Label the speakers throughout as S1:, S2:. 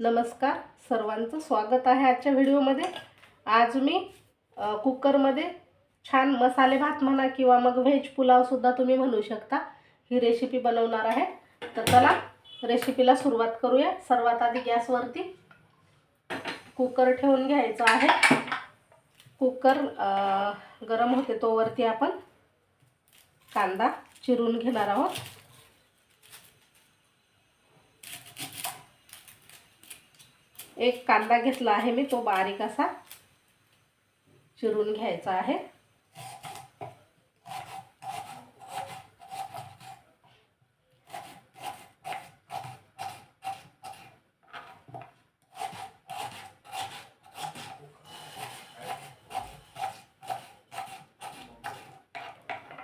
S1: नमस्कार. सर्वांचं स्वागत आहे आजच्या व्हिडिओमध्ये. आज मी कुकरमध्ये छान मसाले भात म्हणा किंवा मग व्हेज पुलावसुद्धा तुम्ही म्हणू शकता. ही रेसिपी बनवणार आहे. तर चला रेसिपीला सुरुवात करूया. सर्वात आधी गॅसवरती कुकर ठेवून घ्यायचं आहे. कुकर गरम होते तोवरती आपण कांदा चिरून घेणार आहोत. एक कांदा घेतला आहे मी तो बारीक असा चिरून घ्यायचा आहे.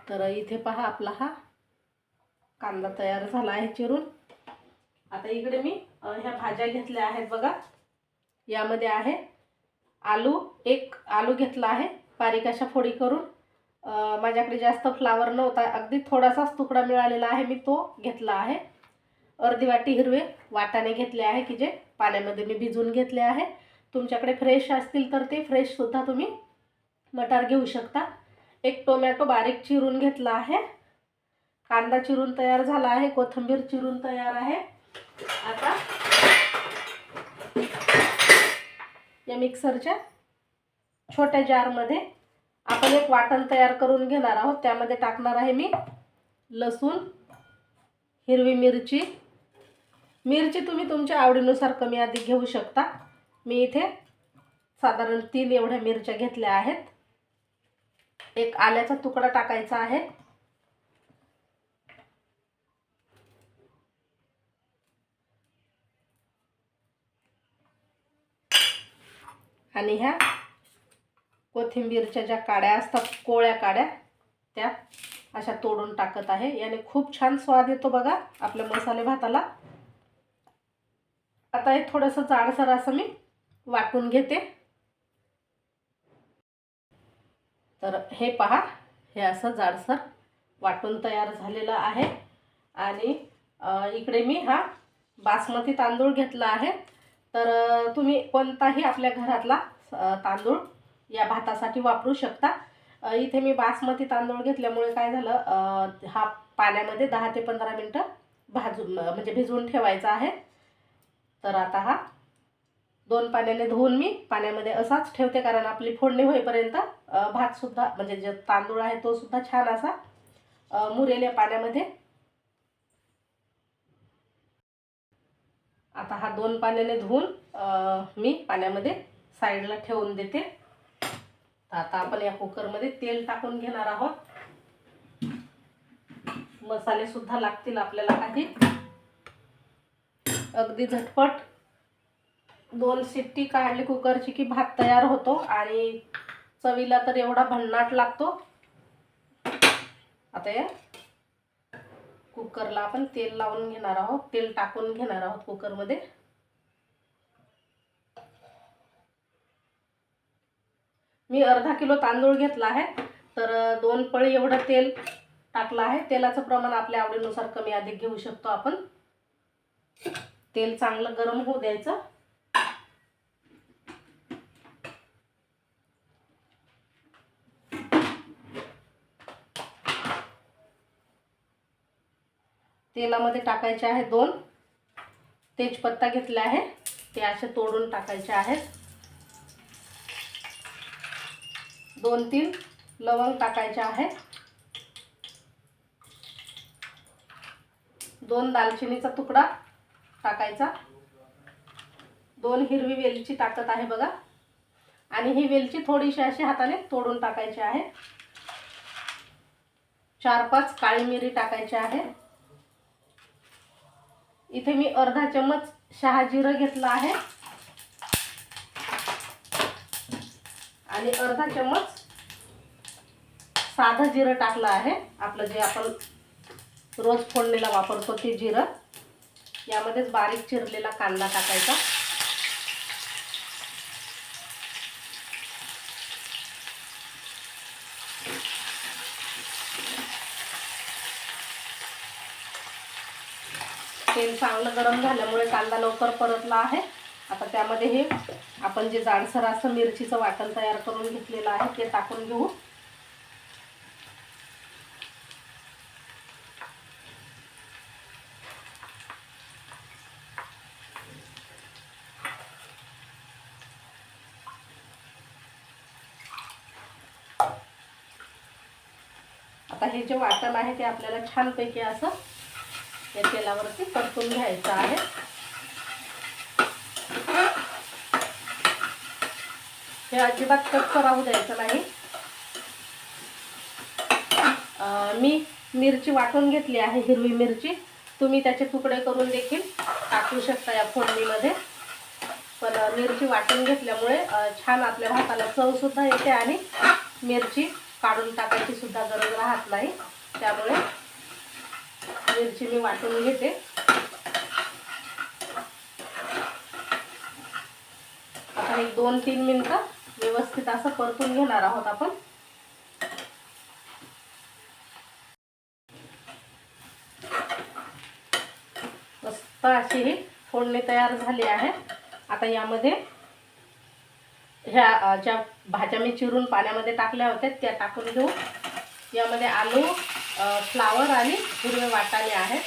S1: तर इथे पहा आपला हा कांदा तयार झाला आहे चिरून. आता इकडे मी ह्या भाज्या घेतल्या आहेत बघा. यामध्ये आहे. आलू एक आलू घेतला आहे बारीक अशा फोडी करून. माझ्याकडे जास्त फ्लावर नव्हता अगदी थोडासाच तुकडा मिळालेला आहे मी तो घेतला आहे. अर्धी वाटी हिरवे वाटाणे घेतले आहे की जे पाण्यामध्ये मी भिजवून घेतले आहे. तुमच्याकडे फ्रेश असतील तर ते फ्रेशसुद्धा तुम्ही मटार घेऊ शकता. एक टोमॅटो बारीक चिरून घेतला आहे. कांदा चिरून तयार झाला आहे कोथिंबीर चिरून तयार आहे. आता या मिक्सरच्या छोट्या जारमध्ये आपण एक वाटण तयार करून घेणार आहोत. त्यामध्ये टाकणार आहे मी लसूण हिरवी मिरची. मिरची तुम्ही तुमच्या आवडीनुसार कमी अधिक घेऊ शकता. मी इथे साधारण तीन एवढ्या मिरच्या घेतल्या आहेत. एक आल्याचा तुकडा टाकायचा आहे. आणि ह्या कोथिंबीरच्या ज्या काड्या असतात कोळ्या काड्या त्या अशा तोडून टाकत आहे. याने खूप छान स्वाद येतो बघा आपल्या मसाले भाताला. आता हे थोडंसं जाडसर असं मी वाटून घेते. तर हे पहा हे असं जाडसर वाटून तयार झालेलं आहे. आणि इकडे मी हा बासमती तांदूळ घेतला आहे. तर तुम्ही कोणताही आपल्या घरातला तांदूळ या भातासाठी वापरू शकता. इथे मी बासमती तांदूळ घेतल्यामुळे काय झालं हा पाण्यामध्ये दहा ते पंधरा मिनटं भाजून म्हणजे भिजवून ठेवायचा आहे. तर आता हा दोन पाण्याने धुवून मी पाण्यामध्ये असाच ठेवते कारण आपली फोडणी होईपर्यंत भातसुद्धा म्हणजे जे तांदूळ आहे तो सुद्धा छान असा मुरेल्या पाण्यामध्ये. आता हा दोन पाण्याने धुवून मी पाण्यामध्ये साईडला ठेवून देते. तर आता आपण या कुकरमध्ये तेल टाकून घेणार आहोत. मसालेसुद्धा लागतील आपल्याला काही. अगदी झटपट. दोन शिट्टी काढली कुकरची की भात तयार होतो आणि चवीला तर एवढा भन्नाट लागतो. आता या कुकरला आपण तेल लावून घेणार आहोत. तेल टाकून घेणार आहोत कुकरमध्ये. मी अर्धा किलो तांदूळ घेतला आहे. तर दोन पळी एवढं तेल टाकलं आहे. तेलाचं प्रमाण आपल्या आवडीनुसार कमी अधिक घेऊ शकतो आपण. तेल चांगलं गरम होऊ द्यायचं. तेलामध्ये टाकायचे आहे दोन. तेजपत्ता घेतला आहे. ते असे तोडून टाकायचे आहेत. दोन तीन लवंग टाकायचे आहेत दोन दालचिनीचा तुकडा टाकायचा. दोन हिरवी वेलची टाकत आहे बघा. आणि ही वेलची थोडीशी अशी हाताने तोडून टाकायची आहे. चार पाच काळी मिरी टाकायची आहे. इथे मी अर्धा चम्मच शहा जिरं घेतलं आहे. आणि अर्धा चम्मच साधं जिरं टाकलं आहे. आपलं जे आपण रोज फोडणीला वापरतो ते जिरं. यामध्येच बारीक चिरलेला कांदा टाकायचा. तेल चांगलं गरम झाल्यामुळे कांदा लवकर परतला आहे. आता त्यामध्ये हे आपण जे जाडसर असं मिरचीचं वाटण तयार करून घेतलेलं आहे ते टाकून घेऊ. आता हे जे वाटण आहे ते आपल्याला छानपैकी असं या तेलावरती परतून घ्यायचं आहे. हे अजिबात कच्च राहू द्यायचं नाही. मी मिरची वाटून घेतली आहे हिरवी मिरची. तुम्ही त्याचे तुकडे करून देखील टाकू शकता या फोडणीमध्ये. पण मिरची वाटून घेतल्यामुळे छान आपल्या भाताला चवसुद्धा येते आणि मिरची काढून टाकायची सुद्धा गरज राहत नाही. त्यामुळे मिरची मी वाटून घेते. आता एक दोन तीन मिनटं व्यवस्थित असं परतून घेणार आहोत आपण. मस्त अशी ही फोडणी तयार झाली आहे. आता यामध्ये ह्या ज्या भाज्या मी चिरून पाण्यामध्ये टाकल्या होत्या त्या टाकून घेऊ. यामध्ये आलू फ्लावर आणि हिरवे वाटाणे आहेत.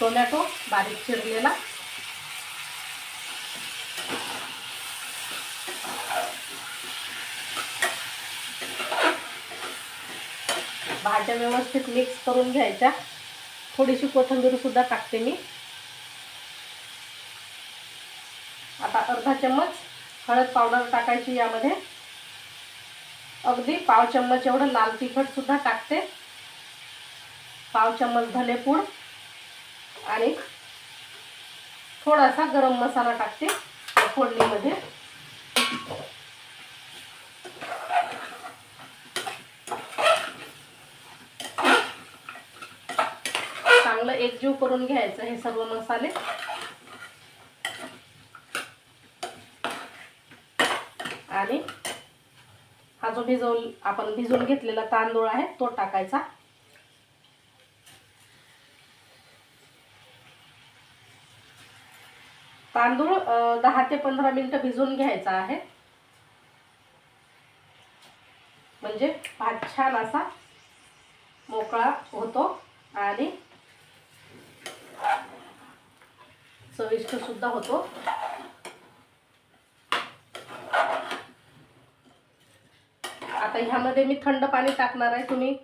S1: टोमॅटो बारीक चिरलेला. भाज्या व्यवस्थित मिक्स करून घ्यायच्या. थोडीशी कोथिंबीर सुद्धा टाकते मी. आता अर्धा चम्मच हळद पावडर टाकायची यामध्ये. अगदी पाव चम्मच एवढं लाल तिखट सुद्धा टाकते. पाव चम्मच धनेपूड आणि थोडासा गरम मसाला टाकते फोडणीमध्ये. चांगलं एकजीव करून घ्यायचं हे सर्व मसाले. आणि हा जो भिजव आपण भिजवून घेतलेला तांदूळ आहे तो टाकायचा. तांदूळ दहा ते पंधरा मिनटं भिजवून घ्यायचा आहे. म्हणजे भात छान असा मोकळा होतो आणि चविष्ट सुद्धा होतो. आता ह्यामध्ये मी थंड पाणी टाकणार आहे. तुम्ही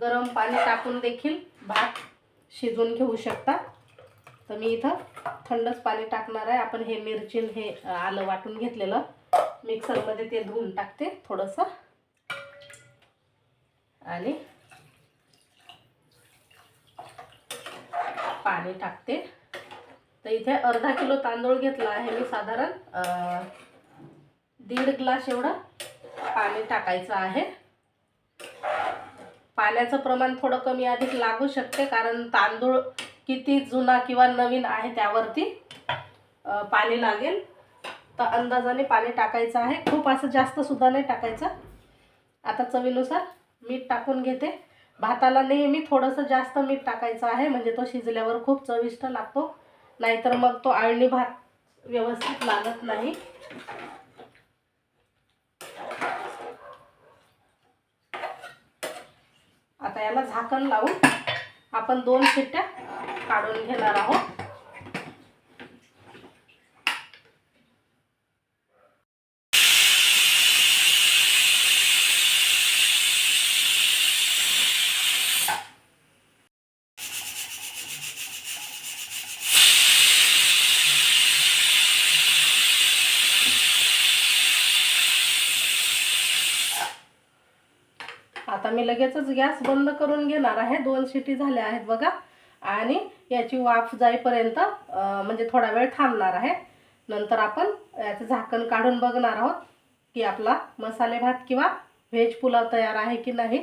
S1: गरम पाणी टाकून देखील भात शिजवून घेऊ शकता. तर मी इथं थंडच पाणी टाकणार आहे. आपण हे मिरची हे आलं वाटून घेतलेलं मिक्सरमध्ये ते धुवून टाकते थोडंसं. आणि पाणी टाकते. तर इथे अर्धा किलो तांदूळ घेतला आहे मी साधारण दीड ग्लास एवढं. पाणी टाकायचं आहे. पाण्याचं प्रमाण थोडं कमी अधिक लागू शकते कारण तांदूळ किती जुना किंवा नवीन आहे त्यावरती पाणी लागेल. तर अंदाजाने पाणी टाकायचं आहे. खूप असं जास्तसुद्धा नाही टाकायचं. आता चवीनुसार मीठ टाकून घेते. भाताला नेहमी थोडंसं जास्त मीठ टाकायचं आहे म्हणजे तो शिजल्यावर खूप चविष्ट लागतो. नाहीतर मग तो आळणी भात व्यवस्थित लागत नाही. आता याला झाकण लावून आपण दोन शिट्ट्या काढून घेणार आहोत. आता मी लगेचच गॅस बंद करून घेणार आहे. दोन शिटी झाल्या आहेत बघा. आणि याची वाफ जाईपर्यंत म्हणजे थोडा वेळ थांबणार आहे. नंतर आपण याचं झाकण काढून बघणार आहोत की आपला मसाले भात किंवा व्हेज पुलाव तयार आहे की नाही.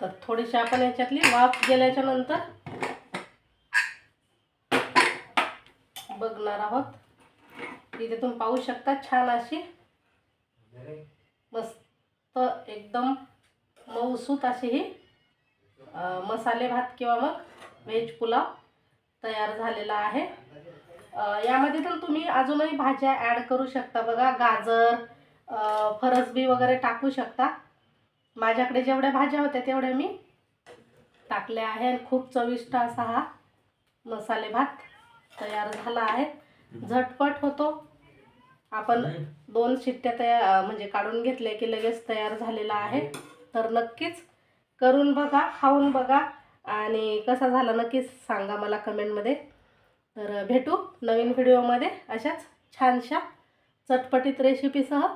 S1: तर थोडीशी आपण याच्यातली वाफ गेल्याच्यानंतर बघणार आहोत. इथे तुम्ही पाहू शकता छान अशी मस्त एकदम मऊसूत अशी ही मसाले भात किंवा मग व्हेज पुलाव तयार झालेला आहे. यामध्ये तर तुम्ही अजूनही भाज्या ॲड करू शकता बघा गाजर फरसबी वगैरे टाकू शकता. माझ्याकडे जेवढ्या भाज्या होत्या तेवढ्या मी टाकल्या आहे आणि खूप चविष्ट असा हा मसाले भात तयार झाला आहे. झटपट होतो. आपण दोन शिट्ट्या तयार म्हणजे काढून घेतल्या की लगेच तयार झालेला आहे. तर नक्कीच करून बघा खाऊन बघा. आणि कसा झाला नक्कीच सांगा मला कमेंटमध्ये. तर भेटू नवीन व्हिडिओमध्ये अशाच छानशा चटपटीत रेसिपीसह